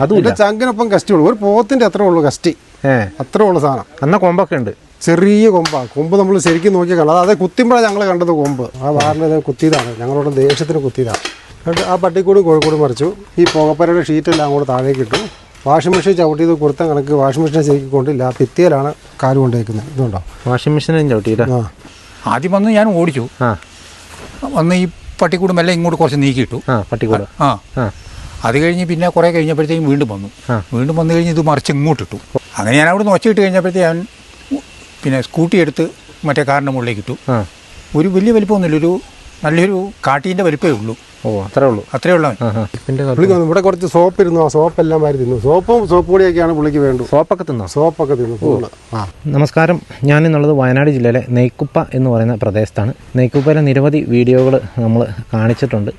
അതുമില്ല. ചങ്കിനൊപ്പം കസ്റ്റി ഉള്ളൂ. ഒരു പോത്തിന്റെ അത്ര ഉള്ളൂ കസ്റ്റി അത്ര ഉള്ളു സാധനം. എന്നാ കൊമ്പൊക്കെ ഉണ്ട്. ചെറിയ കൊമ്പാ. കൊമ്പ് നമ്മൾ ശരിക്കും നോക്കി കണ്ടത് അതെ കുത്തിമ്പോഴാണ് ഞങ്ങൾ കണ്ടത് കൊമ്പ്. ആ വാറിന് കുത്തിയതാണ്. ഞങ്ങളോട് ദേഷ്യത്തിന് കുത്തിയതാണ് എന്നിട്ട് ആ പട്ടിക്കൂടും കോഴിക്കോടും മറിച്ചു ഈ പുകപ്പരയുടെ ഷീറ്റെല്ലാം അങ്ങോട്ട് താഴേക്ക് ഇട്ടു. വാഷിംഗ് മെഷീൻ ചവിട്ടിയത് കൊടുത്ത കണക്ക് വാഷിംഗ് മെഷീൻ ശരിക്കും കൊണ്ടില്ല. ആ ഭിത്തിയിലാണ് കാൽ കൊണ്ടേക്കുന്നത്. ഇതുണ്ടോ? വാഷിംഗ് മെഷീനും ചവിട്ടിയില്ല. ആ. ആദ്യം വന്ന് ഞാൻ ഓടിച്ചു. ആ. വന്ന് ഈ പട്ടിക്കൂടും എല്ലാം ഇങ്ങോട്ട് കുറച്ച് നീക്കിയിട്ടു. ആ പട്ടിക്കൂട്. ആ. ആ. അത് കഴിഞ്ഞ് പിന്നെ കുറേ കഴിഞ്ഞപ്പോഴത്തേക്കും വീണ്ടും വന്നു. വീണ്ടും വന്നു കഴിഞ്ഞ് ഇത് മറിച്ച് ഇങ്ങോട്ട് ഇട്ടു അങ്ങനെ ഞാൻ അവിടെ നിന്ന് ഒച്ചയിട്ട് കഴിഞ്ഞപ്പോഴത്തേക്ക് ഞാൻ പിന്നെ സ്കൂട്ടി എടുത്ത് മറ്റേ കാറിന്റെ മുകളിലേക്ക് ഇട്ടു ഒരു വലിയ വലിപ്പമൊന്നുമില്ല ഒരു നല്ലൊരു കാട്ടീന്റെ വലിപ്പമേ ഉള്ളൂ. ഓ അത്രേ ഉള്ളൂ. അത്രേ ഉള്ളൂ ആ ആ. പുള്ളിക്ക് ഇവിടെ കുറച്ച് സോപ്പ് ഇരുന്നു ആ സോപ്പ് എല്ലാം മാറി തിന്നു. സോപ്പും സോപ്പ് പൊടിയൊക്കെയാണ് പുള്ളിക്ക് വേണ്ടത്. സോപ്പൊക്കെ തിന്നു? സോപ്പൊക്കെ തിന്നു നമസ്കാരം. ഞാൻ എന്നുള്ളത് വയനാട് ജില്ലയിലെ നെയ്ക്കുപ്പ എന്ന് പറയുന്ന പ്രദേശത്താണ്. നെയ്ക്കുപ്പയിലെ നിരവധി വീഡിയോകൾ നമ്മൾ കാണിച്ചിട്ടുണ്ട്.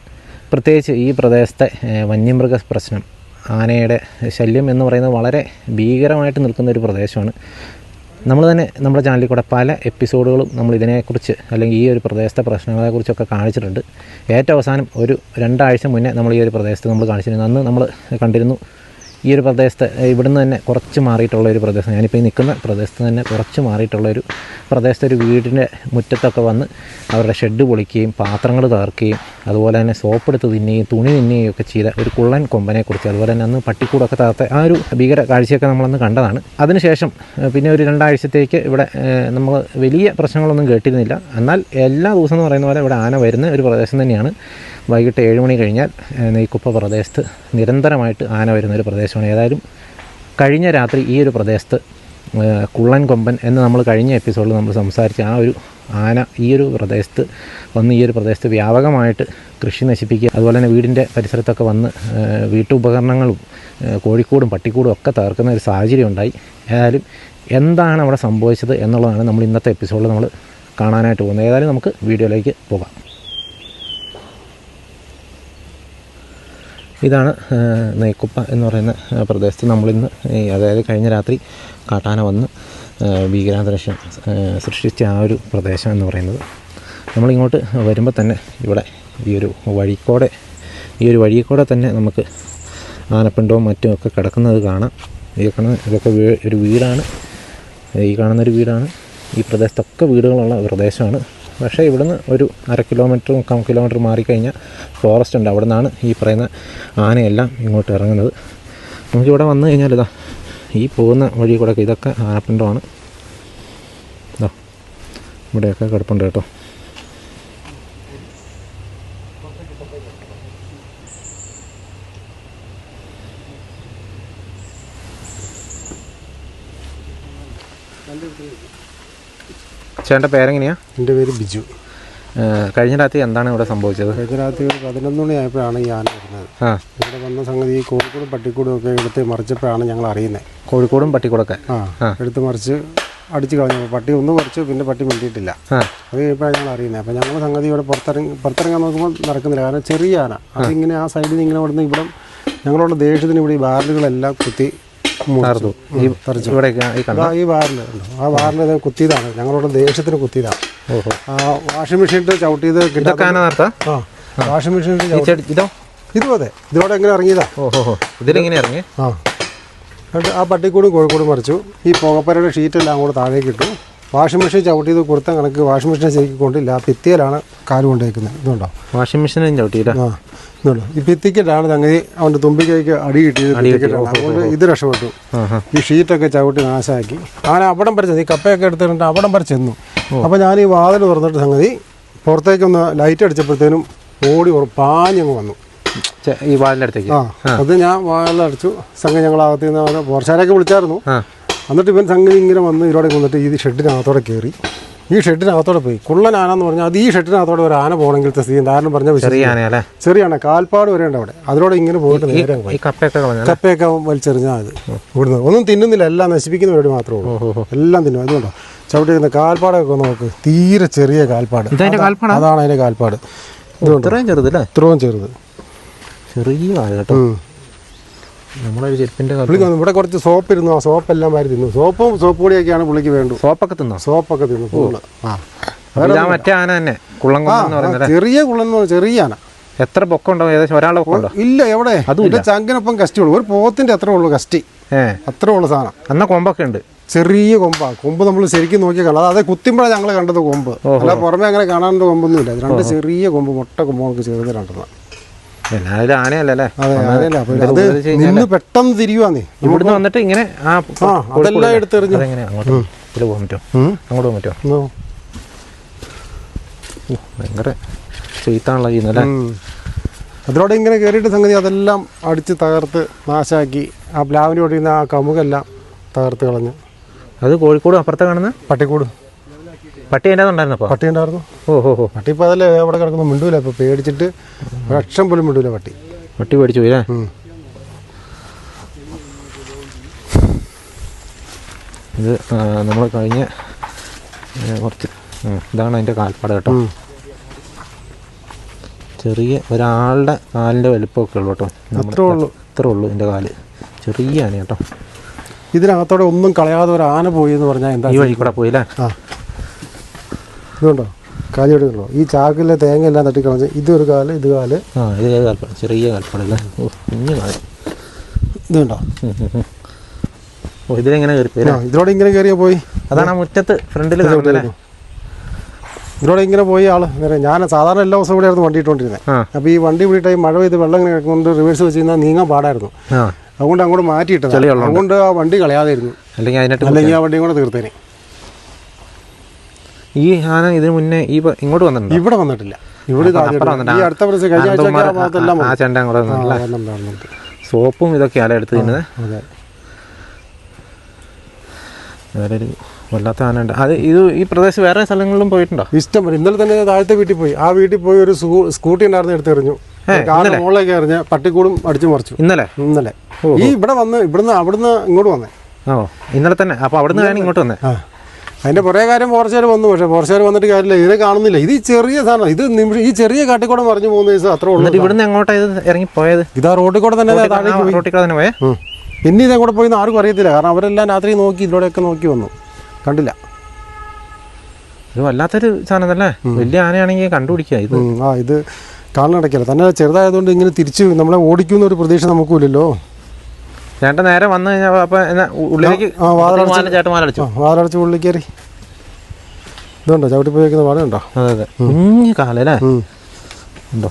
പ്രത്യേകിച്ച് ഈ പ്രദേശത്തെ വന്യമൃഗ പ്രശ്നം ആനയുടെ ശല്യം എന്ന് പറയുന്നത് വളരെ ഭീകരമായിട്ട് നിൽക്കുന്ന ഒരു പ്രദേശമാണ്. നമ്മൾ തന്നെ നമ്മുടെ ചാനലിൽ കൂടെ പല എപ്പിസോഡുകളും നമ്മൾ ഇതിനെക്കുറിച്ച് അല്ലെങ്കിൽ ഈ ഒരു പ്രദേശത്തെ പ്രശ്നങ്ങളെക്കുറിച്ചൊക്കെ കാണിച്ചിട്ടുണ്ട്. ഏറ്റവും അവസാനം ഒരു രണ്ടാഴ്ച മുന്നേ നമ്മൾ ഈ ഒരു പ്രദേശത്ത് നമ്മൾ കാണിച്ചിരുന്നു. അന്ന് നമ്മൾ കണ്ടിരുന്നു ഈ ഒരു പ്രദേശത്ത് ഇവിടുന്ന് തന്നെ കുറച്ച് മാറിയിട്ടുള്ള ഒരു പ്രദേശം. ഞാനിപ്പോൾ ഈ നിൽക്കുന്ന പ്രദേശത്ത് തന്നെ കുറച്ച് മാറിയിട്ടുള്ള ഒരു പ്രദേശത്തെ ഒരു വീടിന്റെ മുറ്റത്തൊക്കെ വന്ന് അവരുടെ ഷെഡ് പൊളിക്കുകയും പാത്രങ്ങൾ തകർക്കുകയും അതുപോലെ തന്നെ സോപ്പ് എടുത്ത് തിന്നുകയും തുണി തിന്നുകയും ഒക്കെ ചെയ്ത ഒരു കുള്ളൻ കൊമ്പനെക്കുറിച്ച് അതുപോലെ തന്നെ അന്ന് പട്ടിക്കൂടൊക്കെ തകർത്ത ആ ഒരു ഭീകര കാഴ്ചയൊക്കെ നമ്മളന്ന് കണ്ടതാണ്. അതിനുശേഷം പിന്നെ ഒരു രണ്ടാഴ്ചത്തേക്ക് ഇവിടെ നമ്മൾ വലിയ പ്രശ്നങ്ങളൊന്നും കേട്ടിരുന്നില്ല. എന്നാൽ എല്ലാ ദിവസം എന്ന് പറയുന്ന പോലെ ഇവിടെ ആന വരുന്ന ഒരു പ്രദേശം തന്നെയാണ്. വൈകിട്ട് ഏഴ് മണി കഴിഞ്ഞാൽ നെയ്ക്കുപ്പ പ്രദേശത്ത് നിരന്തരമായിട്ട് ആന വരുന്ന ഒരു പ്രദേശമാണ്. ഏതായാലും കഴിഞ്ഞ രാത്രി ഈ ഒരു പ്രദേശത്ത് കുള്ളൻ കൊമ്പൻ എന്ന് നമ്മൾ കഴിഞ്ഞ എപ്പിസോഡിൽ നമ്മൾ സംസാരിച്ച ആ ഒരു ആന ഈ ഒരു പ്രദേശത്ത് വന്ന് ഈ ഒരു പ്രദേശത്ത് വ്യാപകമായിട്ട് കൃഷി നശിപ്പിക്കുക അതുപോലെ തന്നെ വീടിന്റെ പരിസരത്തൊക്കെ വന്ന് വീട്ടുപകരണങ്ങളും കോഴിക്കൂടും പട്ടിക്കൂടും ഒക്കെ തകർക്കുന്ന ഒരു സാഹചര്യം ഉണ്ടായി. ഏതായാലും എന്താണ് അവിടെ സംഭവിച്ചത് എന്നുള്ളതാണ് നമ്മൾ ഇന്നത്തെ എപ്പിസോഡിൽ നമ്മൾ കാണാനായിട്ട് പോകുന്നത്. ഏതായാലും നമുക്ക് വീഡിയോയിലേക്ക് പോകാം. ഇതാണ് നെയ്ക്കുപ്പ എന്ന് പറയുന്ന പ്രദേശത്ത് നമ്മളിന്ന് അതായത് കഴിഞ്ഞ രാത്രി കാട്ടാന വന്ന് ഭീകരാന്തരീക്ഷം സൃഷ്ടിച്ച ആ ഒരു പ്രദേശം എന്ന് പറയുന്നത്. നമ്മളിങ്ങോട്ട് വരുമ്പോൾ തന്നെ ഇവിടെ ഈ ഒരു വഴിക്കോടെ ഈ ഒരു വഴിക്കൂടെ തന്നെ നമുക്ക് ആനപ്പിണ്ടവും മറ്റും ഒക്കെ കിടക്കുന്നത് കാണാം. ഈ കാണുന്ന ഇതൊക്കെ ഒരു വീടാണ്. ഈ കാണുന്നൊരു വീടാണ്. ഈ പ്രദേശത്തൊക്കെ വീടുകളുള്ള പ്രദേശമാണ്. പക്ഷേ ഇവിടുന്ന് ഒരു അര കിലോമീറ്റർ മുക്കാൽ കിലോമീറ്റർ മാറിക്കഴിഞ്ഞാൽ ഫോറസ്റ്റ് ഉണ്ട്. അവിടെ നിന്നാണ് ഈ പറയുന്ന ആനയെല്ലാം ഇങ്ങോട്ട് ഇറങ്ങുന്നത്. നമുക്കിവിടെ വന്നു കഴിഞ്ഞാൽ ഇതാ ഈ പോകുന്ന വഴി കൂടെ ഇതൊക്കെ ആനപ്പിണ്ടമാണ് ഇതാ ഇവിടെയൊക്കെ കിടപ്പുണ്ട് കേട്ടോ. ചേട്ടന്റെ പേരെങ്ങനെയാ? എന്റെ പേര് ബിജു. കഴിഞ്ഞ രാത്രി എന്താണ് ഇവിടെ സംഭവിച്ചത്? കഴിഞ്ഞ രാത്രി ഒരു പതിനൊന്ന് മണിയായപ്പോഴാണ് ഈ ആന വരുന്നത്. ഇവിടെ വന്ന സംഗതി ഈ കോഴിക്കോടും പട്ടിക്കൂടും ഒക്കെ എടുത്ത് മറിച്ചപ്പോഴാണ് ഞങ്ങൾ അറിയുന്നത്. കോഴിക്കോടും പട്ടിക്കൂടൊക്കെ? ആ എടുത്ത് മറിച്ച് അടിച്ചു കളഞ്ഞു. പട്ടി ഒന്ന് മറിച്ചു പിന്നെ പട്ടി മിണ്ടിയിട്ടില്ല. അത് കഴിഞ്ഞപ്പോഴാണ് ഞങ്ങൾ അറിയുന്നത്. അപ്പം ഞങ്ങൾ സംഗതി ഇവിടെ പുറത്തിറങ്ങി പുറത്തിറങ്ങാൻ നോക്കുമ്പോൾ നടക്കുന്നില്ല. കാരണം ചെറിയ ആന. അതിങ്ങനെ ആ. സൈഡിൽ നിന്ന് ഇങ്ങനെ ഇവിടുന്ന് ഇവിടെ ഞങ്ങളോട് ദേഷ്യത്തിന് ഇവിടെ ഈ ബാരലുകളെല്ലാം കുത്തി മുറിച്ചു. ഈ ഇവിടെ ഈ ബാറിൽ ആ ബാറിൽ ഇത് കുത്തിയതാണ്. ഞങ്ങളുടെ ദേഷ്യത്തിന് കുത്തിയതാണ്. ആ വാഷിംഗ് മെഷീനിട്ട് ചവിട്ടിയത് കിട്ടാൻ ആ വാഷിംഗ് മെഷീനിട്ട് ഈ ഇതോ? ഇതും അതെ. ഇതിലൂടെ എങ്ങനെ ഇറങ്ങിയതാ? ഓഹോ. ഇതിലെങ്ങനെ ഇറങ്ങി? ആ. എന്നിട്ട് ആ പട്ടിക്കൂടും കോഴിക്കോടും മറിച്ചു. ഈ പുകപ്പരയുടെ ഷീറ്റെല്ലാം അങ്ങോട്ട് താഴേക്ക് ഇട്ടു. വാഷിംഗ് മെഷീൻ ചവിട്ടിയത് കൊടുത്ത കണക്ക് വാഷിംഗ് മെഷീൻ ശരിക്കും കൊണ്ടില്ല. ആ ഭിത്തിയിലാണ് കാൽ കൊണ്ടേക്കുന്നത്. ഇതുണ്ടോ? വാഷിംഗ് മെഷീനും ചവിട്ടിയില്ല. ആ ഇതുണ്ടോ? ഈ ഭിത്തിക്കിട്ടാണ് തങ്ങി അവന്റെ തുമ്പിക്കൈക്ക് അടി കിട്ടിയത് ഭിത്തിക്കെട്ടാണ്. അതുകൊണ്ട് ഇത് രക്ഷപ്പെട്ടു. ഈ ഷീറ്റൊക്കെ ചവിട്ടി നാശമാക്കി അങ്ങനെ അവിടം വരെ ചെന്നു ഈ കപ്പയൊക്കെ എടുത്തിട്ട് അവിടം വരെ ചെന്നു. അപ്പോൾ ഞാൻ ഈ വാതിൽ തുറന്നിട്ട് സംഗതി പുറത്തേക്കൊന്ന് ലൈറ്റ് അടിച്ചപ്പോഴത്തേനും ഓടി പാഞ്ഞങ്ങ് വന്നു. ഈ വാലിന്റെ അടുത്തേക്ക്? ആ അത് ഞാൻ വാതിലടച്ചു. സംഗതി ഞങ്ങൾ അകത്ത് നിന്ന് പോർച്ചാരൊക്കെ വിളിച്ചായിരുന്നു. എന്നിട്ട് ഇവൻ സംഗതി ഇങ്ങനെ വന്ന് ഇതിലൂടെ വന്നിട്ട് ഈ ഷെഡിനകത്തോടെ കയറി ഈ ഷെഡിനകത്തോടെ പോയി. കുള്ളൻ ആന എന്ന് പറഞ്ഞാൽ അത് ഈ ഷെഡിനകത്തോടെ ഒരു ആന പോകണമെങ്കിലത്തെ സ്ഥിതി കാരണം പറഞ്ഞാൽ ചെറിയ ആനയല്ലേ? ചെറിയ ആന കാൽപ്പാട് വരെ ഉണ്ട് അവിടെ. അതിലൂടെ ഇങ്ങനെ പോയിട്ട് നേരെ കപ്പയൊക്കെ വലിച്ചെറിഞ്ഞാൽ അത്. ഇവിടുന്ന് ഒന്നും തിന്നുന്നില്ല എല്ലാം നശിപ്പിക്കുന്ന പരിപാടി മാത്രമേ ഉള്ളൂ. എല്ലാം തിന്നും. അതുകൊണ്ടോ? ചവിട്ടിയിരുന്ന കാൽപ്പാടൊക്കെ നോക്ക്. തീരെ ചെറിയ കാൽപ്പാട്. അതാണ് അതിന്റെ കാൽപ്പാട്. ഇത്രയും ചെറുത് ഇത്രയും ചെറുത്. ചെറിയ കേട്ടോ. നമ്മളൊരു ചെരുപ്പിന്റെ പുള്ളിക്ക് വന്നു. ഇവിടെ കുറച്ച് സോപ്പ് ഇരുന്നു. ആ സോപ്പ് എല്ലാം മാറി തിന്നു. സോപ്പും സോപ്പ് പൊടിയൊക്കെയാണ് പുള്ളിക്ക് വേണ്ടത്. സോപ്പൊക്കെ തിന്നോ? സോപ്പൊക്കെ തിന്നു. ഫുള്ള്. ആ. മറ്റേ ആന തന്നെ. കുള്ളംകൊമ്പൻ എന്ന് ആ, ചെറിയ കുള്ളൻ എന്ന് ചെറിയ ആന. എത്ര പൊക്കം ഉണ്ടാവും ഏകദേശം ഒരാളെ പൊക്കം ഉണ്ടോ ഇല്ല എവിടെ? ഇതിന്റെ ചങ്കിനൊപ്പം കസ്റ്റി ഉള്ളു. ഒരു പോത്തിന്റെ അത്ര ഉള്ളു കസ്റ്റി ഏ. അത്ര ഉള്ള സാധനം. എന്നാ കൊമ്പൊക്കെ ഉണ്ട്. ചെറിയ കൊമ്പാ. കൊമ്പ് നമ്മൾ ശരിക്കും നോക്കിയാൽ കാണാം. അതെ കുത്തിമ്പഴ ഞങ്ങൾ കണ്ടത് കൊമ്പ്. അല്ല പുറമെ അങ്ങനെ കാണാനുള്ള കൊമ്പൊന്നുമില്ല. ഇത് രണ്ട് ചെറിയ കൊമ്പ് മുട്ട കൊമ്പ് നമുക്ക് ചെറുത് രണ്ടെണ്ണം. എന്നാലും നിന്ന് പെട്ടെന്ന് തിരിയുവാന്നേ. ഇവിടുന്ന് വന്നിട്ട് ഇങ്ങനെ ആ ആ അതെല്ലാം എടുത്തെറിഞ്ഞു. അതെങ്ങനെ അങ്ങോട്ട് ഇതിൽ പോകാൻ പറ്റുമോ? അങ്ങോട്ട് പോകാൻ പറ്റുമോ? ഓ, ഭയങ്കര ചെയ്ത്താണല്ലോ ചെയ്യുന്നല്ലേ ഉം. അതിലൂടെ ഇങ്ങനെ കയറിയിട്ട് സംഗതി അതെല്ലാം അടിച്ച് തകർത്ത് നാശാക്കി ആ പ്ലാവിന്റെ ഓടിയുന്ന ആ കമുകെല്ലാം തകർത്ത് കളഞ്ഞു. അത് കോഴിക്കോട് അപ്പുറത്തെ കാണുന്ന പട്ടിക്കൂട്. പട്ടി ഉണ്ടായിരുന്നു ഉണ്ടായിരുന്നപ്പോ പട്ടി ഉണ്ടായിരുന്നു. ഓ ഹോ പട്ടി ഇപ്പൊ അതല്ലേ അവിടെ കിടക്കുന്നു മിണ്ടൂല ഇപ്പൊ. പേടിച്ചിട്ട് ഒരക്ഷം പോലും മിണ്ടൂല പട്ടി. പട്ടി പേടിച്ചു പോയില്ലേ. ഇത് നമ്മൾ കഴിഞ്ഞ കുറച്ച് ഇതാണ് അതിന്റെ കാൽപ്പാട് കേട്ടോ. ചെറിയ ഒരാളുടെ കാലിന്റെ വലിപ്പമൊക്കെ ഉള്ളു കേട്ടോ. അത്രേ ഉള്ളൂ. ഇത്രേ ഉള്ളൂ എന്റെ കാൽ. ചെറിയ ആന കേട്ടോ. ഇതിനകത്തോടെ ഒന്നും കളയാതെ ഒരു ആന പോയി എന്ന് പറഞ്ഞാൽ എന്താ ഈ വഴി കൂടെ പോയില്ലേ ആ. ഇതുണ്ടോ? കാലിയോടുന്നുണ്ടോ ഈ ചാക്കിലെ തേങ്ങ എല്ലാം തട്ടിക്കളഞ്ഞ് ഇതൊരു കാൽ ഇത് കാൽ. ആ ഇത് കാൽപ്പാട് ചെറിയ കാൽപ്പാടല്ലേ ഓ കുഞ്ഞു കാൽ. ഇതുണ്ടോ. ഓ ഇതിലെങ്ങനെ കയറി പോയില്ലേ ആ ഇതിലൂടെ ഇങ്ങനെ കയറിയാ പോയി. അതാണ് ആ മുറ്റത്ത് ഫ്രണ്ടിൽ ഇതിലൂടെ ഇങ്ങനെ പോയി ആൾ. നേരെ ഞാൻ സാധാരണ എല്ലാ ദിവസവും ഇവിടെ ആയിരുന്നു വണ്ടി ഇട്ടുകൊണ്ടിരുന്നത് അപ്പൊ അപ്പോൾ ഈ വണ്ടി വിട്ടിട്ട് ഈ മഴ പെയ്ത് വെള്ളം ഇങ്ങനെ കൊണ്ട് റിവേഴ്സ് വെച്ച് കഴിഞ്ഞാൽ നീങ്ങാൻ പാടായിരുന്നു. അതുകൊണ്ട് അങ്ങോട്ട് മാറ്റിയിട്ടത് അതുകൊണ്ട് ആ വണ്ടി കളയാതെ അല്ലെങ്കിൽ അതിനായിട്ട് അല്ലെങ്കിൽ ആ വണ്ടിയും കൂടെ തീർത്തേനെ. ഈ ആന ഇതിന് മുന്നേ ഈ ഇങ്ങോട്ട് വന്നിട്ടുണ്ട്? ഇവിടെ വന്നിട്ടില്ല. ഇവിടെ ഈ അടുത്ത പ്രാവശ്യം കഴിഞ്ഞ ആഴ്ച അനന്തകുമാർ ആ ചെണ്ട അങ്ങോട്ട് വന്നിട്ടുണ്ട്. സോപ്പും ഇതൊക്കെയാണ് എടുത്ത് തിന്നത് വേറെ ഒരു വല്ലാത്ത ആന ഉണ്ട് അത് ഇത് ഈ പ്രദേശം വേറെ സ്ഥലങ്ങളിലും പോയിട്ടുണ്ടോ? ഇഷ്ടം പോലെ. ഇന്നലെ തന്നെ താഴത്തെ വീട്ടിൽ പോയി. ആ വീട്ടിൽ പോയി ഒരു സ്കൂട്ടി ഉണ്ടായിരുന്നു എടുത്തെറിഞ്ഞു കാറിന് മുകളിലേക്ക് എറിഞ്ഞ് പട്ടിക്കൂടും അടിച്ചു മറിച്ചു. ഇന്നലെ? ഇന്നലെ. ഈ ഇവിടെ വന്ന് ഇവിടുന്ന് അവിടുന്ന് ഇങ്ങോട്ട് വന്നേ. ഓ ഇന്നലെ തന്നെ. അപ്പൊ അവിടുന്ന് ഇങ്ങോട്ട് വന്നേ? ആ അതിന്റെ പുറകെ കാര്യം പോർച്ചുകാർ വന്നു പക്ഷേ പോർച്ചുകാർ വന്നിട്ട് കാര്യമില്ല. ഇതിനെ കാണുന്നില്ല. ഇത് ചെറിയ സാധനം ഇത് നിമിഷം ഈ ചെറിയ കാട്ടിക്കൂടെ മറിഞ്ഞു പോകുന്ന ദിവസം അത്ര ഉള്ളൂ ഇവിടുന്ന് എങ്ങോട്ടാ ഇത് ഇറങ്ങി പോയത് ഇതാ റോഡിൽ കൂടെ തന്നെ റോഡിൽ കൂടെ തന്നെ പോയേ? ഉം. പിന്നെ ഇതെങ്ങോട്ട് പോയി ആർക്കും അറിയത്തില്ല. കാരണം അവരെല്ലാം രാത്രി നോക്കി ഇതിലൂടെയൊക്കെ നോക്കി വന്നു. കണ്ടില്ല. ഇത് വല്ലാത്തൊരു സാധനം അല്ലേ വലിയ ആനയാണെങ്കിൽ കണ്ടുപിടിക്കുക ഇത്. ആ ഇത് കാണാനടക്കില്ല തന്നെ ചെറുതായതുകൊണ്ട് ഇങ്ങനെ തിരിച്ച് നമ്മളെ ഓടിക്കുന്ന ഒരു പ്രതീക്ഷ നമുക്കില്ലല്ലോ ചേട്ടൻ നേരെ വന്നു കഴിഞ്ഞാൽ അപ്പൊ എന്നാ ഉള്ളിലേക്ക് ആ, വാതിലടച്ച് ഉള്ളിൽ കയറി. ഇതുണ്ടോ? ചവിട്ടി പോയി വെക്കുന്ന പാടുണ്ടോ? അതെ അതെ. കുഞ്ഞു കാലല്ലേ. ഉണ്ടോ?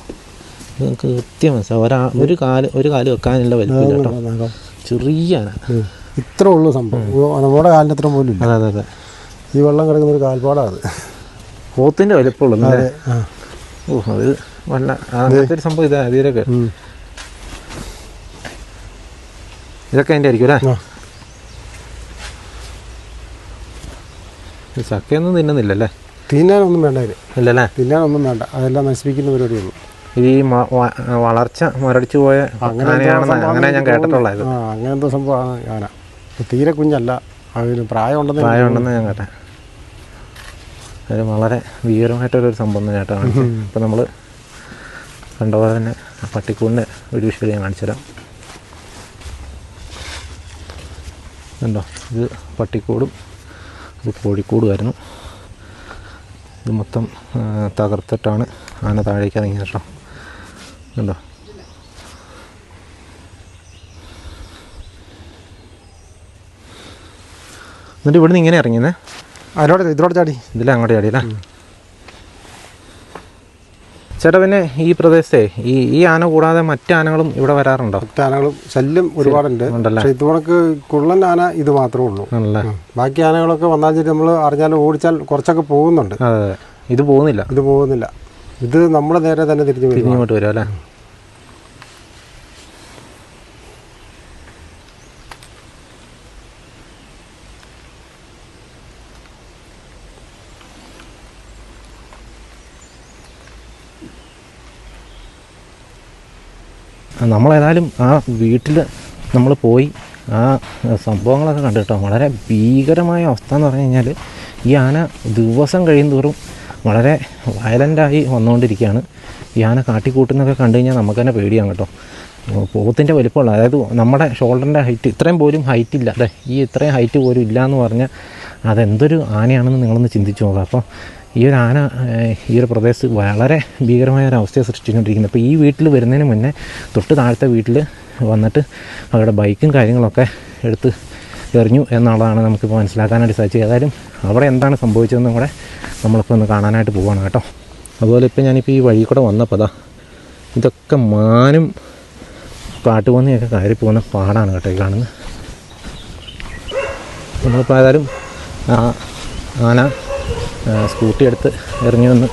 നമുക്ക് കൃത്യം മനസ്സിലാവും ഒരാ ഒരു കാൽ ഒരു കാൽ വെക്കാനുള്ള വലിപ്പമില്ല കേട്ടോ. ചെറിയ ഇത്ര ഉള്ളു സംഭവം. നമ്മുടെ കാലിന് അത്ര പോലും അതെ അതെ അതെ. ഈ വെള്ളം കിടക്കുന്ന ഒരു കാൽപാടാണ് അത്. പോത്തിന്റെ വലിപ്പമുള്ളൂ അതെ ഓ അത് വല്ല അങ്ങനത്തെ ഒരു സംഭവം ഇതാ ഇതിലൊക്കെ ഇതൊക്കെ അതിന്റെ ആയിരിക്കും അല്ലേ? ചക്കയൊന്നും തിന്നുന്നില്ലല്ലേ? തിന്നാനൊന്നും വേണ്ട ഇത്. ഇല്ലല്ലേ? തിന്നാനൊന്നും വേണ്ട. അതെല്ലാം നശിപ്പിക്കുന്ന പരിപാടിയുള്ളൂ ഈ വളർച്ച മുരടിച്ചു പോയ അങ്ങനെ ഞാൻ കേട്ടിട്ടുള്ളത് അങ്ങനത്തെ സംഭവമാണ് ആന. തീരെ കുഞ്ഞല്ല. അതിന് പ്രായമുണ്ടെന്ന് പ്രായമുണ്ടെന്ന് ഞാൻ കേട്ടെ. അത് വളരെ ഭീകരമായിട്ടൊരു സംഭവം തന്നെ കാണിച്ചത്. ഇപ്പം നമ്മൾ കണ്ടപോലെ തന്നെ പട്ടിക്കൂടിന്റെ ഒരു വിഷ്വൽ ഞാൻ കാണിച്ചു തരാം ഉണ്ടോ ഇത് പട്ടിക്കോടും ഇത് കോഴിക്കൂടുമായിരുന്നു ഇത് മൊത്തം തകർത്തിട്ടാണ് ആന താഴേക്ക് ഇറങ്ങിയത് കേട്ടോ. കണ്ടോ? എന്നിട്ട് ഇവിടുന്ന് ഇങ്ങനെ ഇറങ്ങിയെന്നേ? അതിനോട് ഇതിനോട് ചാടി ഇതിലെ അങ്ങോട്ട് ചാടിയല്ലേ? ചേട്ടാ പിന്നെ ഈ പ്രദേശത്തെ ഈ ഈ ആന കൂടാതെ മറ്റ് ആനകളും ഇവിടെ വരാറുണ്ടോ? ആനകളും ശല്യം ഒരുപാടുണ്ട്. പക്ഷെ കുള്ളൻ ആന ഇത് മാത്രമേ ഉള്ളൂ. ബാക്കി ആനകളൊക്കെ വന്നാൽ നമ്മൾ അറിഞ്ഞാൽ ഓടിച്ചാൽ കുറച്ചൊക്കെ പോകുന്നുണ്ട്. ഇത് പോകുന്നില്ല. ഇത് പോകുന്നില്ല. ഇത് നമ്മുടെ നേരെ തന്നെ തിരിഞ്ഞു തിരിഞ്ഞു വരും അല്ലേ? നമ്മളേതായാലും ആ വീട്ടിൽ നമ്മൾ പോയി ആ സംഭവങ്ങളൊക്കെ കണ്ടിട്ടോ. വളരെ ഭീകരമായ അവസ്ഥ എന്ന് പറഞ്ഞു കഴിഞ്ഞാൽ ഈ ആന ദിവസം കഴിയുന്തോറും വളരെ വയലന്റായി വന്നുകൊണ്ടിരിക്കുകയാണ്. ഈ ആന കാട്ടിക്കൂട്ടുന്നൊക്കെ കണ്ടു കഴിഞ്ഞാൽ നമുക്ക് തന്നെ പേടിയാണ് കേട്ടോ. പോത്തിന്റെ വലിപ്പമുള്ള അതായത് നമ്മുടെ ഷോൾഡറിന്റെ ഹൈറ്റ് ഇത്രയും പോലും ഹൈറ്റ് ഇല്ല. അതെ ഈ ഇത്രയും ഹൈറ്റ് പോലും ഇല്ല എന്ന് പറഞ്ഞാൽ അതെന്തൊരു ആനയാണെന്ന് നിങ്ങളൊന്ന് ചിന്തിച്ചു നോക്കുക അപ്പോൾ ഈ ഒരു ആന ഈ ഒരു പ്രദേശത്ത് വളരെ ഭീകരമായ ഒരു അവസ്ഥയെ സൃഷ്ടിച്ചുകൊണ്ടിരിക്കുന്നത്. അപ്പോൾ ഈ വീട്ടിൽ വരുന്നതിന് മുന്നേ തൊട്ട് താഴത്തെ വീട്ടിൽ വന്നിട്ട് അവരുടെ ബൈക്കും കാര്യങ്ങളൊക്കെ എടുത്ത് എറിഞ്ഞു എന്നുള്ളതാണ് നമുക്കിപ്പോൾ മനസ്സിലാക്കാനായിട്ട് സാധിച്ചത്. ഏതായാലും അവിടെ എന്താണ് സംഭവിച്ചതെന്നും കൂടെ നമ്മളിപ്പോൾ ഒന്ന് കാണാനായിട്ട് പോവാണ് കേട്ടോ. അതുപോലെ ഇപ്പോൾ ഞാനിപ്പോൾ ഈ വഴി കൂടെ വന്നപ്പോൾ അതാ ഇതൊക്കെ മാനും കാട്ടുപന്നിയൊക്കെ കയറി പോകുന്ന പാടാണ് കേട്ടോ ഈ കാണുന്നത്. നമ്മളിപ്പോൾ ഏതായാലും ആന സ്കൂട്ടി എടുത്ത് ഇറങ്ങി വന്ന്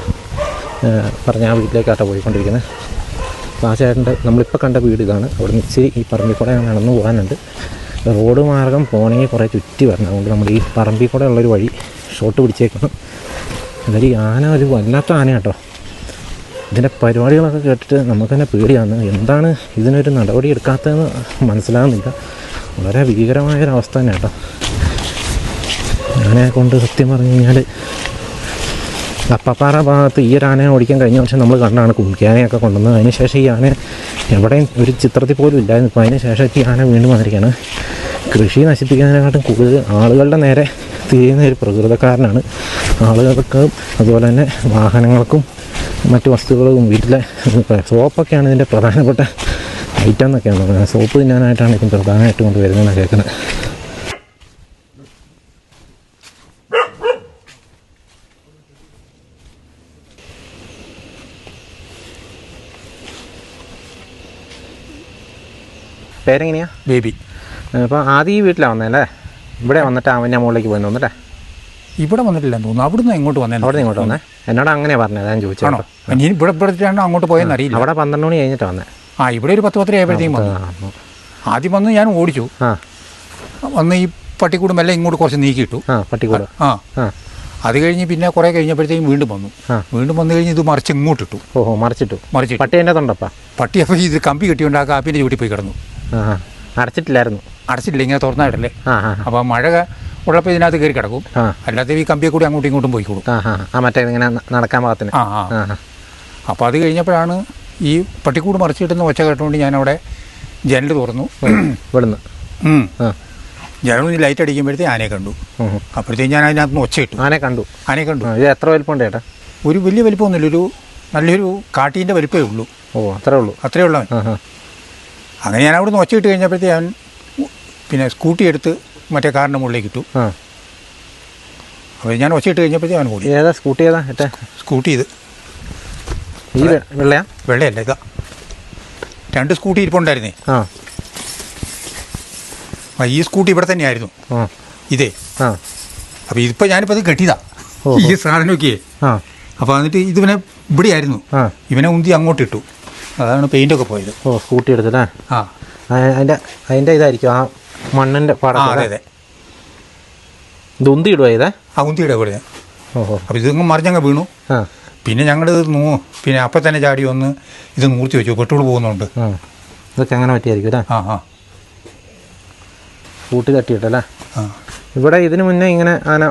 പറഞ്ഞ ആ വീട്ടിലേക്കാട്ടോ പോയിക്കൊണ്ടിരിക്കുന്നത് അപ്പോൾ നമ്മളിപ്പോൾ കണ്ട വീട് ഇതാണ്. അവിടെ നിന്ന് ഇച്ചിരി ഈ പറമ്പിൽ കൂടെ നടന്നു പോകാനുണ്ട്. റോഡ് മാർഗം പോകണമെങ്കിൽ കുറേ ചുറ്റി വരണം. അതുകൊണ്ട് നമ്മൾ ഈ പറമ്പിൽ കൂടെ ഉള്ളൊരു വഴി ഷോട്ട് പിടിച്ചേക്കണം. അതായത് ആന ഒരു വല്ലാത്ത ആന കേട്ടോ ഇതിന്റെ പരിപാടികളൊക്കെ കേട്ടിട്ട് നമുക്ക് തന്നെ പേടിയാണ്. എന്താണ് ഇതിനൊരു നടപടി എടുക്കാത്തതെന്ന് മനസ്സിലാകുന്നില്ല. വളരെ ഭീകരമായൊരവസ്ഥ തന്നെ കേട്ടോ ആനയെ കൊണ്ട് സത്യം പറഞ്ഞു കഴിഞ്ഞാൽ അപ്പപ്പാറ ഭാഗത്ത് ഈ ഒരു ആനയെ ഓടിക്കാൻ കഴിഞ്ഞ വർഷം നമ്മൾ കണ്ടാണ് കുമിക്കാനയൊക്കെ കൊണ്ടുവന്നത്. അതിന് ശേഷം ഈ ആന എവിടെയും ഒരു ചിത്രത്തിൽ പോലും ഇല്ലായിരുന്നു. ഇപ്പോൾ അതിന് ശേഷം ഈ ആന വീണ്ടും വന്നിരിക്കുകയാണ്. കൃഷി നശിപ്പിക്കുന്നതിനെക്കാട്ടും കൂടുതൽ ആളുകളുടെ നേരെ തിരിയുന്ന ഒരു പ്രകൃതക്കാരനാണ് ആളുകൾക്കും അതുപോലെ തന്നെ വാഹനങ്ങൾക്കും മറ്റു വസ്തുക്കളും വീട്ടിലെ സോപ്പൊക്കെയാണ് ഇതിന്റെ പ്രധാനപ്പെട്ട ഐറ്റം എന്നൊക്കെയാണ് സോപ്പ് തിന്നാനായിട്ടാണ് പ്രധാനമായിട്ടും കൊണ്ട് വരുന്നതെന്നാണ് കേൾക്കുന്നത്. പേരെങ്ങനെയാ? ബേബി. അപ്പോൾ ആദ്യം ഈ വീട്ടിലാണ് വന്നതല്ലേ ഇവിടെ വന്നിട്ട് അവന്റെ മുകളിലേക്ക് പോയി തോന്നല്ലേ ഇവിടെ വന്നിട്ടില്ലെന്ന് തോന്നുന്നു. അവിടുന്ന് എങ്ങോട്ട് വന്നേ? അവിടെ നിന്ന് ഇങ്ങോട്ട് വന്നേ. എന്നോട് അങ്ങനെ പറഞ്ഞത് ഞാൻ ചോദിച്ചാണോ ഇനി ഇവിടെ ഇവിടെയാണോ അങ്ങോട്ട് പോയെന്ന് അറിയില്ല. അവിടെ പന്ത്രണ്ട് മണി കഴിഞ്ഞിട്ട് വന്നേ. ആ ഇവിടെ ഒരു പത്ത് പത്തര ആയപ്പോഴത്തേക്കും വന്നു. ആദ്യം വന്ന് ഞാൻ ഓടിച്ചു. ആ. വന്ന് ഈ പട്ടിക്കൂടും എല്ലാം ഇങ്ങോട്ട് കുറച്ച് നീക്കിയിട്ടു. ആ പട്ടിക്കൂട്. ആ. ആ. അത് കഴിഞ്ഞ് പിന്നെ കുറേ കഴിഞ്ഞപ്പോഴത്തേക്കും വീണ്ടും വന്നു. വീണ്ടും വന്നു കഴിഞ്ഞ് ഇത് മറിച്ച് ഇങ്ങോട്ടിട്ടു. ഓഹോ മറിച്ചിട്ടു. മറിച്ചിട്ടു. പട്ടി എന്റെ തൊണ്ടപ്പാ? പട്ടി അപ്പോൾ ഇത് കമ്പി കെട്ടിയോണ്ട് ആ കാപ്പിന്റെ ചൂട്ടി പോയി കിടന്നു. അടച്ചിട്ടില്ലായിരുന്നു. അടച്ചിട്ടില്ല ഇങ്ങനെ തുറന്നായിട്ടല്ലേ? അപ്പോൾ മഴ ഉള്ളപ്പോൾ ഇതിനകത്ത് കയറി കിടക്കും. അല്ലാതെ ഈ കമ്പിയെ കൂടി അങ്ങോട്ടും ഇങ്ങോട്ടും പോയിക്കോളും ആ മറ്റേ ഇങ്ങനെ നടക്കാൻ പാകത്തിന്. ആ അപ്പോൾ അത് കഴിഞ്ഞപ്പോഴാണ് ഈ പട്ടിക്കൂട് മറിച്ച് കിട്ടുന്ന ഒച്ച കേട്ടുകൊണ്ട് ഞാനവിടെ ജനൽ തുറന്നു. ഇവിടുന്ന് ജനലിൽ ലൈറ്റ് അടിക്കുമ്പോഴത്തേ ആനയെ കണ്ടു. അപ്പോഴത്തേക്ക് ഞാൻ അതിനകത്ത് ഒച്ച കിട്ടും ആനെ കണ്ടു. ആനയെ കണ്ടു. ഇത് എത്ര വലിപ്പമുണ്ട് ചേട്ടാ? ഒരു വലിയ വലിപ്പമൊന്നുമില്ല. ഒരു നല്ലൊരു കാട്ടീന്റെ വലിപ്പമേ ഉള്ളൂ. ഓ അത്രേ ഉള്ളൂ. അത്രേ ആ അങ്ങനെ ഞാൻ അവിടെ നിന്ന് ഒച്ച ഇട്ട് കഴിഞ്ഞപ്പോഴത്തേ അവൻ പിന്നെ സ്കൂട്ടി എടുത്ത് മറ്റേ കാറിന്റെ മുകളിലേക്ക് ഇട്ടു. അപ്പോൾ ഞാൻ ഒച്ച ഇട്ട് കഴിഞ്ഞപ്പോഴത്തേ അവൻ ഓടി. ഏതാ സ്കൂട്ടി ഏതാ? സ്കൂട്ടി ഇത്. ഈ വെള്ളയാ? വെള്ളയല്ല ഇതാ. രണ്ട് സ്കൂട്ടി ഇരിപ്പുണ്ടായിരുന്നേ ആ. ഈ സ്കൂട്ടി ഇവിടെ തന്നെയായിരുന്നു. ഇതേ. ആ. അപ്പോൾ ഇതിപ്പോൾ ഞാനിപ്പോൾ അത് കെട്ടിയതാ. ഈ സാധനമൊക്കെ. ആ. അപ്പോൾ എന്നിട്ട് ഇതിവനെ ഇവിടെ ആയിരുന്നു ഇവനെ ഉന്തി അങ്ങോട്ട് ഇട്ടു. അതാണ് പെയിന്റ് ഒക്കെ പോയത്. ഓ സ്കൂട്ടി എടുത്തല്ലേ ആ അതിന്റെ അതിന്റെ അതിന്റെ ഇതായിരിക്കും ആ മണ്ണിന്റെ ആ പാടം അതെ. അതെ ഇത്? ഉന്തി ഇടുക ഇതേ ആ ഓഹോ അപ്പോൾ ഇതങ്ങ് മറിഞ്ഞങ്ങ് വീണു. ആ. പിന്നെ ഞങ്ങൾ നൂ പിന്നെ അപ്പൊ തന്നെ ചാടി വന്ന് ഇത് നൂർത്തി വെച്ചു. പെട്രോൾ പോകുന്നുണ്ട്. ആ. ഇതൊക്കെ അങ്ങനെ പറ്റിയായിരിക്കും അല്ലേ? ആ ആ. കൂട്ടി തട്ടിയിട്ടല്ലേ? ആ. ഇവിടെ ഇതിനു മുന്നേ ഇങ്ങനെ ആന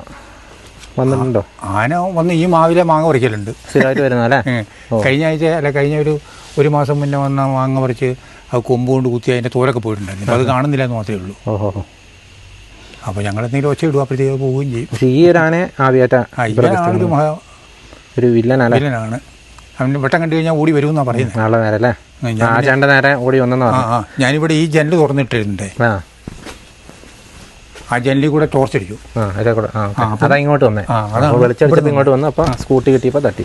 വന്നിട്ടുണ്ടോ? ആന വന്ന് ഈ മാവിലെ മാങ്ങ പറിക്കലുണ്ട്. സ്ഥിരമായിട്ട് വരുന്ന അല്ലേ കഴിഞ്ഞ ആഴ്ച അല്ല കഴിഞ്ഞ ഒരു ഒരു മാസം മുന്നേ വന്ന മാങ്ങ പറിച്ച് അത് കൊമ്പ് കൊണ്ട് കുത്തി അതിന്റെ തോലൊക്കെ പോയിട്ടുണ്ടായിരുന്നു. അത് കാണുന്നില്ല എന്ന് മാത്രമേ ഉള്ളൂ. ഓഹോ. അപ്പോൾ ഞങ്ങൾ എന്തെങ്കിലും ഒച്ച ഇടും അപ്പോഴത്തേക്ക് പോവുകയും ചെയ്യും. പക്ഷേ ഈ ഒരു ആനെ ആദ്യമായിട്ടാണ് ഒരു മഹാ ഒരു വില്ലനല്ലേ വില്ലനാണ്. അവന് വെട്ടം കണ്ടു കഴിഞ്ഞാൽ ഓടി വരുമെന്നാണ് പറയുന്നത് നാളെ നേരം അല്ലേ? ആ, ഞാൻ ആ ചേട്ടന്റെ നേരെ ഓടി വന്നെന്ന് ആ ഞാനിവിടെ ഈ ജനൽ തുറന്നിട്ടിരുന്നുണ്ട് ആ ജനലി ജനലിൽ കൂടെ ടോർച്ച് അടിച്ചു അതാ ഇങ്ങോട്ട് വന്നേ. വെളിച്ചടിച്ചപ്പോൾ ഇങ്ങോട്ട് വന്നു. അപ്പോൾ സ്കൂട്ടി കിട്ടിയപ്പോൾ തട്ടി.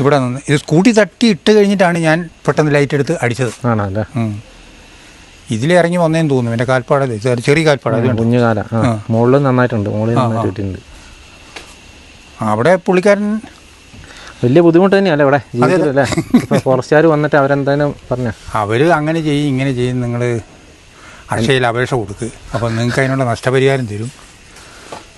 ഇവിടെ നിന്ന് ഇത് സ്കൂട്ടി തട്ടി ഇട്ട് കഴിഞ്ഞിട്ടാണ് ഞാൻ പെട്ടെന്ന് ലൈറ്റ് എടുത്ത് അടിച്ചത്. ആണല്ലേ? ഇതിലിറങ്ങി വന്നേന്ന് തോന്നുന്നു. എന്റെ കാൽപ്പാട് ചെറിയ കാൽപ്പാട്. കുഞ്ഞുകാല. മുകളിൽ നന്നായിട്ടുണ്ട്. മുകളിൽ നന്നായിട്ട് കിട്ടിയിട്ടുണ്ട് അവിടെ പുള്ളിക്കാരൻ വലിയ ബുദ്ധിമുട്ട് തന്നെയല്ലേ ഇവിടെ? ജീവിതത്തിലല്ലേ? ഫോറസ്റ്റുകാർ വന്നിട്ട് അവരെന്തായാലും പറഞ്ഞു? അവർ അങ്ങനെ ചെയ്യും ഇങ്ങനെ ചെയ്യും. നിങ്ങൾ അക്ഷയയിൽ അപേക്ഷ കൊടുക്ക്. അപ്പോൾ നിങ്ങൾക്ക് അതിനുള്ള നഷ്ടപരിഹാരം തരും.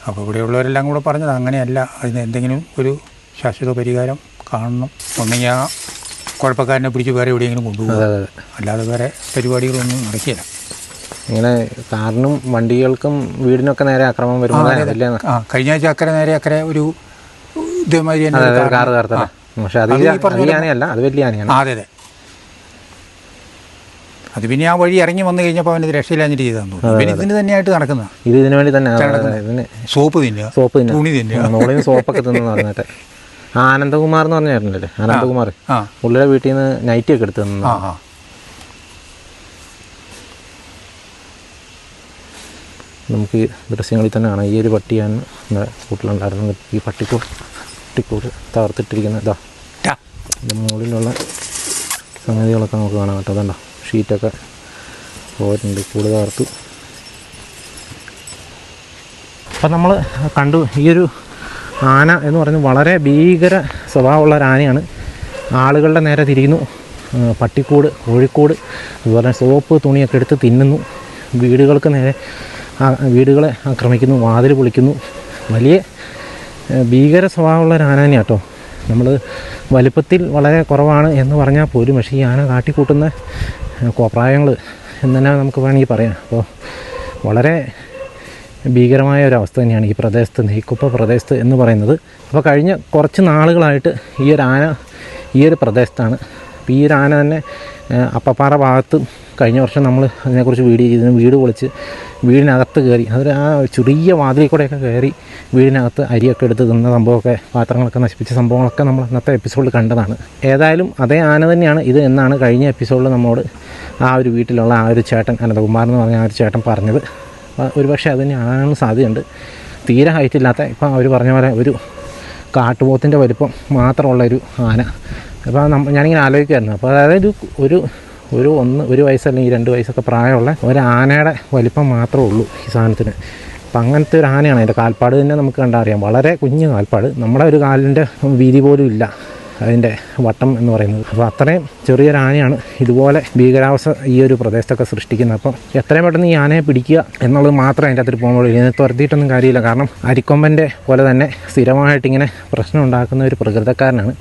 അപ്പോൾ ഇവിടെയുള്ളവരെല്ലാം കൂടെ പറഞ്ഞത് അങ്ങനെയല്ല. അതിന് എന്തെങ്കിലും ഒരു ശാശ്വത പരിഹാരം കാണണം. ഒന്നെങ്കിൽ ആ കുഴപ്പക്കാരനെ പിടിച്ച് വേറെ എവിടെയെങ്കിലും കൊണ്ടുപോകും. അല്ലാതെ വേറെ പരിപാടികളൊന്നും നടക്കില്ല. ഇങ്ങനെ കാറിനും വണ്ടികൾക്കും വീടിനൊക്കെ നേരെ ആക്രമണം വരുമ്പോൾ. ആ കഴിഞ്ഞ ആഴ്ച അക്കരെ നേരെ അക്കരെ ഒരു ഇതേമാതിരി കാറ് കാറിന് പക്ഷെ അത് അത് ആനയല്ല വലിയ ആനയാണ് അതെ അതെ. അത് പിന്നെ ആ വഴി ഇറങ്ങി വന്നു കഴിഞ്ഞപ്പോൾ അവനത് രക്ഷയില്ലാഞ്ഞിട്ട് ചെയ്താൽ പിന്നെ ഇതിന് തന്നെയായിട്ട് നടക്കുന്ന ഇത് ഇതിനു വേണ്ടി തന്നെ സോപ്പ് തിന്നുക സോപ്പ് തിന്നെ തുണി തിന്നുക. സോപ്പൊക്കെ തിന്നു പറഞ്ഞിട്ട് ആനന്ദകുമാർ എന്ന് പറഞ്ഞായിരുന്നല്ലേ? ആനന്ദകുമാർ ആ. പുള്ളിയുടെ വീട്ടിൽ നിന്ന് നൈറ്റി ഒക്കെ എടുത്ത് തന്നു. ആ ആ. നമുക്ക് ദൃശ്യങ്ങളിൽ തന്നെ കാണാം ഈ ഒരു പട്ടിയാണ് നമ്മുടെ കൂട്ടിലുണ്ടായിരുന്നത്. ഈ പട്ടിക്കൂട് പട്ടിക്കൂട് തകർത്തിട്ടിരിക്കുന്ന ഇതാ മുകളിലുള്ള സംഗതികളൊക്കെ നമുക്ക് കാണാം കേട്ടോ അതുണ്ടോ ഷീറ്റൊക്കെ പോയിട്ടുണ്ട് കൂട് തകർത്തു. അപ്പം നമ്മൾ കണ്ടു ഈ ഒരു ആന എന്ന് പറയുന്നത് വളരെ ഭീകര സ്വഭാവമുള്ള ഒരു ആനയാണ്. ആളുകളുടെ നേരെ തിരിയുന്നു. പട്ടിക്കൂട് കോഴിക്കോട് അതുപോലെ സോപ്പ് തുണിയൊക്കെ എടുത്ത് തിന്നുന്നു. വീടുകൾക്ക് നേരെ വീടുകളെ ആക്രമിക്കുന്നു വാതിൽ പൊളിക്കുന്നു. വലിയ ഭീകര സ്വഭാവമുള്ള ഒരു ആന തന്നെയാണ് കേട്ടോ. നമ്മൾ വലുപ്പത്തിൽ വളരെ കുറവാണ് എന്ന് പറഞ്ഞാൽ പോലും പക്ഷേ ഈ ആന കാട്ടിക്കൂട്ടുന്ന കോപ്രായങ്ങൾ എന്ന് തന്നെ നമുക്ക് വേണമെങ്കിൽ പറയാം. അപ്പോൾ വളരെ ഭീകരമായ ഒരു അവസ്ഥ തന്നെയാണ് ഈ പ്രദേശത്ത് നെയ്ക്കുപ്പ പ്രദേശത്ത് എന്ന് പറയുന്നത്. അപ്പോൾ കഴിഞ്ഞ കുറച്ച് നാളുകളായിട്ട് ഈ ഒരു ആന ഈ ഒരു പ്രദേശത്താണ്. അപ്പോൾ ഈ ഒരു ആന തന്നെ അപ്പപ്പാറ ഭാഗത്ത് കഴിഞ്ഞ വർഷം നമ്മൾ അതിനെക്കുറിച്ച് വീഡിയോ ചെയ്തിരുന്നു വീട് പൊളിച്ച് വീടിനകത്ത് കയറി അതൊരു ആ ചെറിയ വാതിലിൽ കൂടെയൊക്കെ കയറി വീടിനകത്ത് അരിയൊക്കെ എടുത്ത് തിന്ന സംഭവമൊക്കെ പാത്രങ്ങളൊക്കെ നശിപ്പിച്ച സംഭവങ്ങളൊക്കെ നമ്മൾ അന്നത്തെ എപ്പിസോഡിൽ കണ്ടതാണ്. ഏതായാലും അതേ ആന തന്നെയാണ് ഇത് എന്നാണ് കഴിഞ്ഞ എപ്പിസോഡിൽ നമ്മളോട് ആ ഒരു വീട്ടിലുള്ള ആ ഒരു ചേട്ടൻ അനന്തകുമാർ എന്ന് പറഞ്ഞ ആ ഒരു ചേട്ടൻ പറഞ്ഞത്. ഒരുപക്ഷെ അതിന് ആകാനുള്ള സാധ്യതയുണ്ട്. തീരെ ഹൈറ്റ് ഇല്ലാത്ത ഇപ്പം അവർ പറഞ്ഞ പോലെ ഒരു കാട്ടുപോത്തിന്റെ വലിപ്പം മാത്രമുള്ളൊരു ആന. അപ്പോൾ ഞാനിങ്ങനെ ആലോചിക്കുമായിരുന്നു അപ്പോൾ അതായത് ഒരു ഒരു ഒന്ന് ഒരു വയസ്സല്ലെങ്കിൽ രണ്ട് വയസ്സൊക്കെ പ്രായമുള്ള ഒരു ആനയുടെ വലിപ്പം മാത്രമേ ഉള്ളൂ ഈ സാധനത്തിന്. അപ്പം അങ്ങനത്തെ ഒരു ആനയാണ്. അതിന്റെ കാൽപ്പാട് തന്നെ നമുക്ക് കണ്ടാൽ അറിയാം. വളരെ കുഞ്ഞു കാൽപ്പാട്. നമ്മുടെ ഒരു കാലിന്റെ വീതി പോലും ഇല്ല അതിന്റെ വട്ടം എന്ന് പറയുന്നത്. അപ്പോൾ അത്രയും ചെറിയൊരു ആനയാണ് ഇതുപോലെ ഭീകരാവസ്ഥ ഈ ഒരു പ്രദേശത്തൊക്കെ സൃഷ്ടിക്കുന്നത്. അപ്പം എത്രയും പെട്ടെന്ന് ഈ ആനയെ പിടിക്കുക എന്നുള്ളത് മാത്രമേ അതിന്റെ അകത്ത് പോകുമ്പോൾ ഇതിനെ തുരത്തിയിട്ടൊന്നും കാര്യമില്ല. കാരണം അരിക്കൊമ്പന്റെ പോലെ തന്നെ സ്ഥിരമായിട്ടിങ്ങനെ പ്രശ്നം ഉണ്ടാക്കുന്ന ഒരു പ്രകൃതക്കാരനാണ്.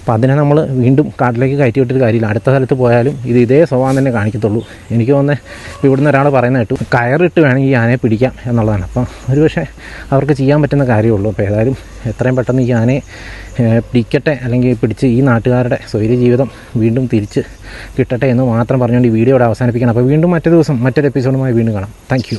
അപ്പോൾ അതിനെ നമ്മൾ വീണ്ടും കാട്ടിലേക്ക് കയറ്റി വിട്ടൊരു കാര്യമില്ല. അടുത്ത സ്ഥലത്ത് പോയാലും ഇത് ഇതേ സ്വഭാവം തന്നെ കാണിക്കത്തുള്ളൂ. എനിക്ക് തോന്നുന്നത് ഇവിടുന്ന് ഒരാൾ പറയുന്ന കേട്ടു കയറിട്ട് വേണമെങ്കിൽ ആനയെ പിടിക്കാം എന്നുള്ളതാണ്. അപ്പം ഒരു പക്ഷേ അവർക്ക് ചെയ്യാൻ പറ്റുന്ന കാര്യമുള്ളൂ. അപ്പോൾ ഏതായാലും എത്രയും പെട്ടെന്ന് ഈ ആനയെ പിടിക്കട്ടെ അല്ലെങ്കിൽ പിടിച്ച് ഈ നാട്ടുകാരുടെ സ്വൈര്യ ജീവിതം വീണ്ടും തിരിച്ച് കിട്ടട്ടെ എന്ന് മാത്രം പറഞ്ഞുകൊണ്ട് ഈ വീഡിയോ ഇവിടെ അവസാനിപ്പിക്കണം അപ്പോൾ വീണ്ടും മറ്റൊരു ദിവസം മറ്റൊരു എപ്പിസോഡുമായി വീണ്ടും കാണാം. താങ്ക്